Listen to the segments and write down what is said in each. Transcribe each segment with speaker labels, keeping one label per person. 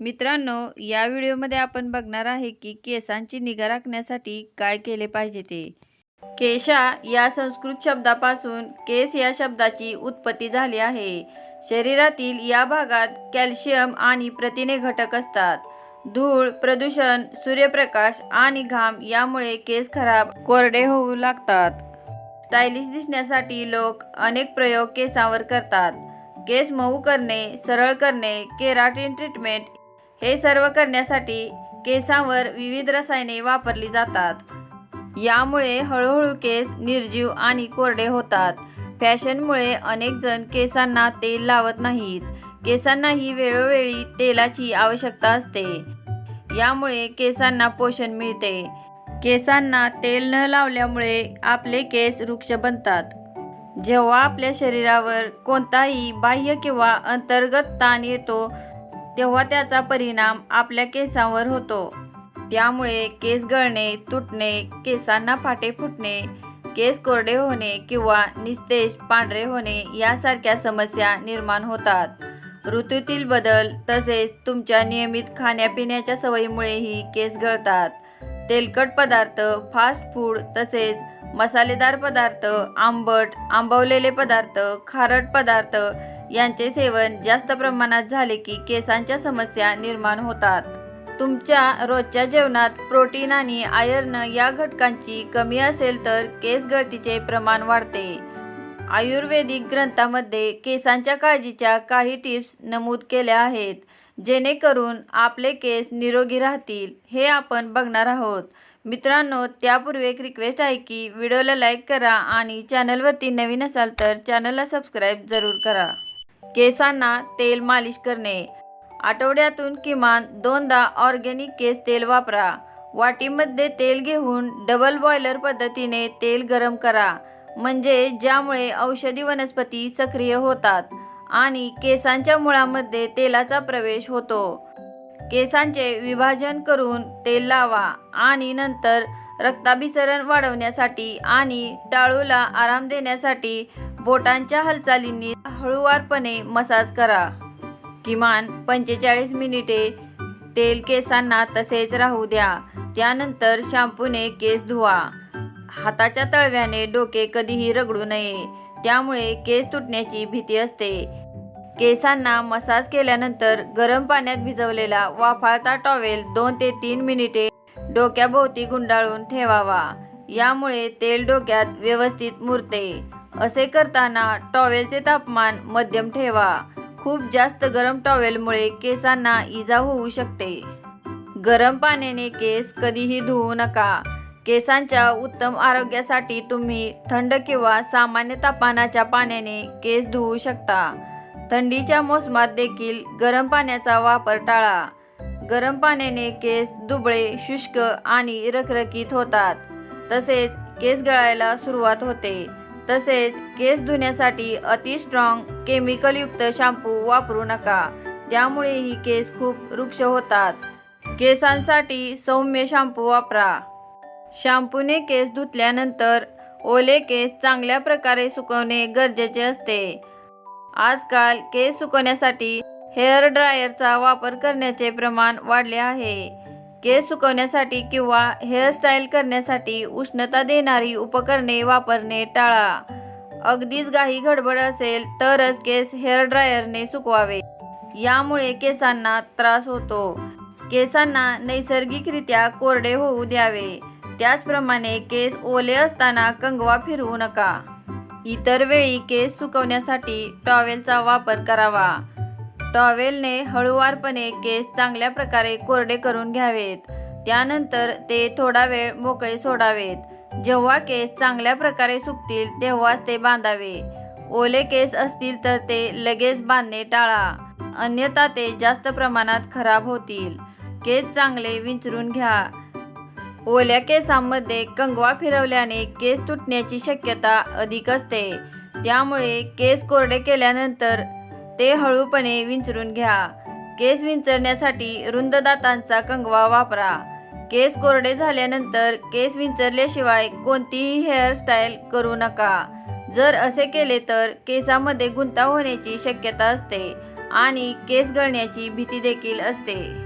Speaker 1: मित्रांनो या व्हिडिओमध्ये आपण बघणार आहे की केसांची निगा राखण्यासाठी काय केले पाहिजे ते. केशा या संस्कृत शब्दापासून केस या शब्दाची उत्पत्ती झाली आहे. शरीरातील या भागात कॅल्शियम आणि प्रथिने घटक असतात. धूळ प्रदूषण सूर्यप्रकाश आणि घाम यामुळे केस खराब कोरडे होऊ लागतात. स्टायलिश दिसण्यासाठी लोक अनेक प्रयोग केसांवर करतात. केस मऊ करणे सरळ करणे केराटिन ट्रीटमेंट हे सर्व करण्यासाठी केसांवर विविध रसायने वापरली जातात. यामुळे हळूहळू केस निर्जीव आणि कोरडे होतात. फॅशनमुळे अनेक जण केसांना तेल लावत नाहीत. केसांनाही वेळोवेळी तेलाची आवश्यकता असते. यामुळे केसांना पोषण मिळते. केसांना तेल न लावल्यामुळे आपले केस वृक्ष बनतात. जेव्हा आपल्या शरीरावर कोणताही बाह्य किंवा अंतर्गत ताण येतो तेव्हा त्याचा परिणाम आपल्या केसांवर होतो. त्यामुळे केस गळणे तुटणे केसांना फाटे फुटणे केस कोरडे होणे किंवा निस्तेज पांढरे होणे यासारख्या समस्या निर्माण होतात. ऋतूतील बदल तसेच तुमच्या नियमित खाण्यापिण्याच्या सवयीमुळेही केस गळतात. तेलकट पदार्थ फास्ट फूड तसेच मसालेदार पदार्थ आंबट आंबवलेले पदार्थ खारट पदार्थ यांचे सेवन जास्त प्रमाणात झाले की केसांच्या समस्या निर्माण होतात. तुमच्या रोजच्या जेवणात प्रोटीन आणि आयर्न या घटकांची कमी असेल तर केस गळतीचे प्रमाण वाढते. आयुर्वेदिक ग्रंथामध्ये केसांच्या काळजीच्या काही टिप्स नमूद केल्या आहेत जेणेकरून आपले केस निरोगी राहतील हे आपण बघणार आहोत. मित्रांनो त्यापूर्वी एक रिक्वेस्ट आहे की व्हिडिओला लाईक करा आणि चॅनलवरती नवीन असाल तर चॅनलला सबस्क्राईब जरूर करा. केसांना तेल मालिश करणे. आठवड्यातून किमान दोनदा ऑर्गेनिक केस तेल वापरा. वाटीमध्ये तेल घेऊन डबल बॉयलर पद्धतीने तेल गरम करा म्हणजे ज्यामुळे औषधी वनस्पती सक्रिय होतात आणि केसांच्या मुळामध्ये तेलाचा प्रवेश होतो. केसांचे विभाजन करून तेल लावा आणि नंतर रक्ताभिसरण वाढवण्यासाठी आणि टाळूला आराम देण्यासाठी बोटांच्या हालचालींनी हळूवारपणे मसाज करा. किमान पंचेचाळीस मिनिटे तेल केसांना तसेच राहू द्या. त्यानंतर शॅम्पूने केस धुवा. हाताच्या तळव्याने डोके कधीही रगडू नये. त्यामुळे केस तुटण्याची भीती असते. केसांना मसाज केल्यानंतर गरम पाण्यात भिजवलेला वाफाळता टॉवेल दोन ते तीन मिनिटे डोक्याभोवती गुंडाळून ठेवावा. यामुळे तेल डोक्यात व्यवस्थित मुरते. असे करताना टॉवेलचे तापमान मध्यम ठेवा. खूप जास्त गरम टॉवेलमुळे केसांना इजा होऊ शकते. गरम पाण्याने केस कधीही धुवू नका. केसांच्या उत्तम आरोग्यासाठी तुम्ही थंड किंवा सामान्य तापमानाच्या पाण्याने केस धुवू शकता. थंडीच्या मोसमात देखील गरम पाण्याचा वापर टाळा. गरम पाण्याने केस दुबळे शुष्क आणि रखरखीत होतात. तसेच केस गळायला सुरुवात होते. तसेच केस धुण्यासाठी अति स्ट्रॉंग केमिकलयुक्त शॅम्पू वापरू नका. त्यामुळेही केस खूप वृक्ष होतात. केसांसाठी सौम्य शॅम्पू वापरा. शॅम्पूने केस धुतल्यानंतर ओले केस चांगल्या प्रकारे सुकवणे गरजेचे असते. आजकाल केस सुकवण्यासाठी हेअर ड्रायरचा वापर करण्याचे प्रमाण वाढले आहे. केस सुकवण्यासाठी किंवा हेअरस्टाईल करण्यासाठी उष्णता देणारी उपकरणे वापरणे टाळा. अगदीच घाई गडबड असेल तरच केस हेअर ड्रायरने सुकवावे. यामुळे केसांना त्रास होतो. केसांना नैसर्गिकरित्या कोरडे होऊ द्यावे. त्याचप्रमाणे केस ओले असताना कंगवा फिरवू नका. इतर वेळी केस सुकवण्यासाठी टॉवेलचा वापर करावा. टॉवेलने हळूवारपणे केस चांगल्या प्रकारे कोरडे करून घ्यावेत. त्यानंतर ते थोडा वेळ मोकळे सोडावेत. जेव्हा केस चांगल्या प्रकारे सुकतील तेव्हाच ते बांधावे. ओले केस असतील तर ते लगेच बांधणे टाळा. अन्यथा ते जास्त प्रमाणात खराब होतील. केस चांगले विंचरून घ्या. ओल्या केसांमध्ये कंगवा फिरवल्याने केस तुटण्याची शक्यता अधिक असते. त्यामुळे केस कोरडे केल्यानंतर ते हळूपणे विंचरून घ्या. केस विंचरण्यासाठी रुंद दातांचा कंगवा वापरा. केस कोरडे झाल्यानंतर केस विंचरल्याशिवाय कोणतीही हेअरस्टाईल करू नका. जर असे केले तर केसामध्ये गुंता होण्याची शक्यता असते आणि केस गळण्याची भीती देखील असते.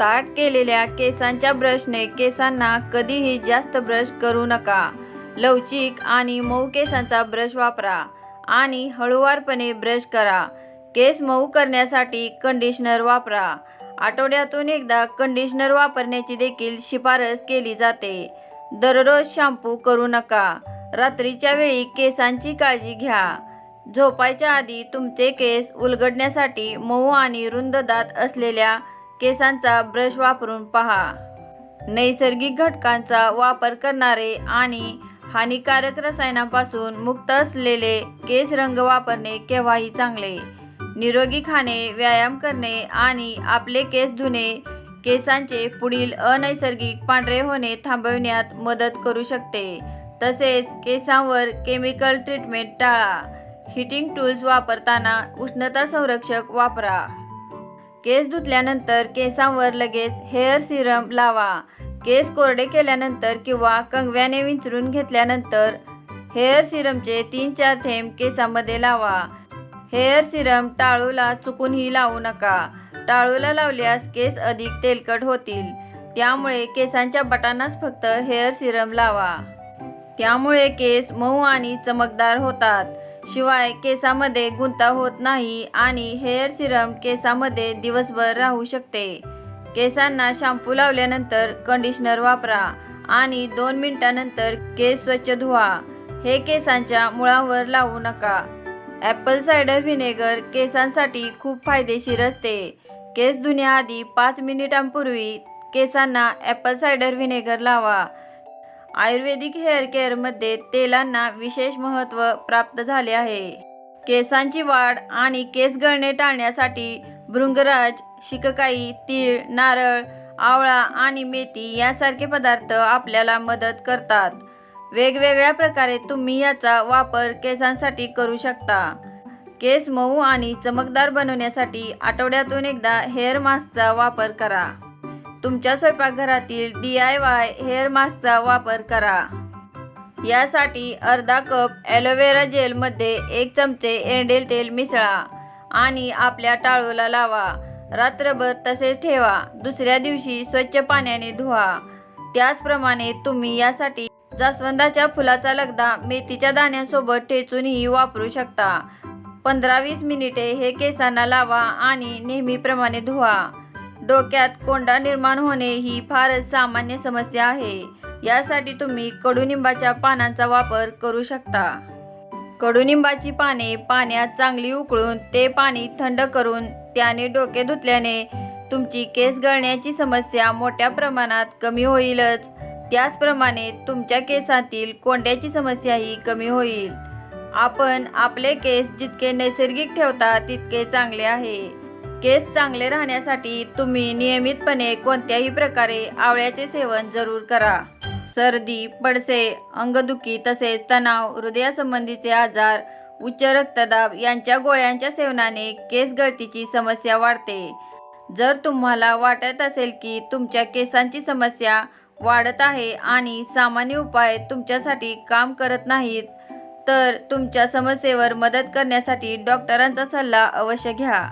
Speaker 1: ताट केलेल्या केसांच्या ब्रशने केसांना कधीही जास्त ब्रश करू नका. लवचिक आणि मऊ केसांचा ब्रश वापरा आणि हळूवारपणे ब्रश करा. केस मऊ करण्यासाठी कंडिशनर वापरा. आठवड्यातून एकदा कंडिशनर वापरण्याची देखील शिफारस केली जाते. दररोज शॅम्पू करू नका. रात्रीच्या वेळी केसांची काळजी घ्या. झोपायच्या आधी तुमचे केस उलगडण्यासाठी मऊ आणि रुंद दात असलेल्या केसांचा ब्रश वापरून पहा. नैसर्गिक घटकांचा वापर करणारे आणि हानिकारक रसायनांपासून मुक्त असलेले केस रंग वापरणे केव्हाही चांगले. निरोगी खाणे व्यायाम करणे आणि आपले केस धुणे केसांचे पुढील अनैसर्गिक पांढरे होणे थांबविण्यात मदत करू शकते. तसेच केसांवर केमिकल ट्रीटमेंट टाळा. हिटिंग टूल्स वापरताना उष्णता संरक्षक वापरा. केस धुतल्यानंतर केसांवर लगेच हेअर सिरम लावा. केस कोरडे केल्यानंतर किंवा कंगव्याने विंचरून घेतल्यानंतर हेअर सिरमचे तीन चार थेंब केसांमध्ये लावा. हेअर सिरम टाळूला चुकूनही लावू नका. टाळूला लावल्यास केस अधिक तेलकट होतील. त्यामुळे केसांच्या बटांनाच फक्त हेअर सिरम लावा. त्यामुळे केस मऊ आणि चमकदार होतात. शिवाय केसामध्ये गुंता होत नाही आणि हेअर सिरम केसामध्ये दिवसभर राहू शकते. केसांना शॅम्पू लावल्यानंतर कंडिशनर वापरा आणि दोन मिनिटानंतर केस स्वच्छ धुवा. हे केसांच्या मुळांवर लावू नका. ॲपल सायडर व्हिनेगर केसांसाठी खूप फायदेशीर असते. केस धुण्याआधी पाच मिनिटांपूर्वी केसांना ॲपल सायडर व्हिनेगर लावा. आयुर्वेदिक हेअर केअरमध्ये तेलांना विशेष महत्त्व प्राप्त झाले आहे. केसांची वाढ आणि केस गळणे टाळण्यासाठी भृंगराज शिककाई तीळ नारळ आवळा आणि मेथी यासारखे पदार्थ आपल्याला मदत करतात. वेगवेगळ्या प्रकारे तुम्ही याचा वापर केसांसाठी करू शकता. केस मऊ आणि चमकदार बनवण्यासाठी आठवड्यातून एकदा हेअर मास्कचा वापर करा. तुमच्या स्वयंपाकघरातील डी आय वाय हेअर मास्कचा वापर करा. यासाठी अर्धा कप ॲलोवेरा जेलमध्ये एक चमचे एरंडेल तेल मिसळा आणि आपल्या टाळूला लावा. रात्रभर तसेच ठेवा. दुसऱ्या दिवशी स्वच्छ पाण्याने धुवा. त्याचप्रमाणे तुम्ही यासाठी जास्वंदाच्या फुलाचा लगदा मेथीच्या दाण्यांसोबत ठेचूनही वापरू शकता. पंधरा वीस मिनिटे हे केसांना लावा आणि नेहमीप्रमाणे धुवा. डोक्यात कोंडा निर्माण होणे ही फारच सामान्य समस्या आहे. यासाठी तुम्ही कडुनिंबाच्या पानांचा वापर करू शकता. कडुनिंबाची पाने पाण्यात चांगली उकळून ते पाणी थंड करून त्याने डोके धुतल्याने तुमची केस गळण्याची समस्या मोठ्या प्रमाणात कमी होईलच. त्याचप्रमाणे तुमच्या केसातील कोंड्याची समस्याही कमी होईल. आपण आपले केस जितके नैसर्गिक ठेवता तितके चांगले आहे. केस चांगले राहण्यासाठी तुम्ही नियमितपणे कोणत्याही प्रकारे आवळ्याचे सेवन जरूर करा. सर्दी पडसे अंगदुखी तसेच तणाव हृदयासंबंधीचे आजार उच्च रक्तदाब यांच्या गोळ्यांच्या सेवनाने केस गळतीची समस्या वाढते. जर तुम्हाला वाटत असेल की तुमच्या केसांची समस्या वाढत आहे आणि सामान्य उपाय तुमच्यासाठी काम करत नाहीत तर तुमच्या समस्येवर मदत करण्यासाठी डॉक्टरांचा सल्ला अवश्य घ्या.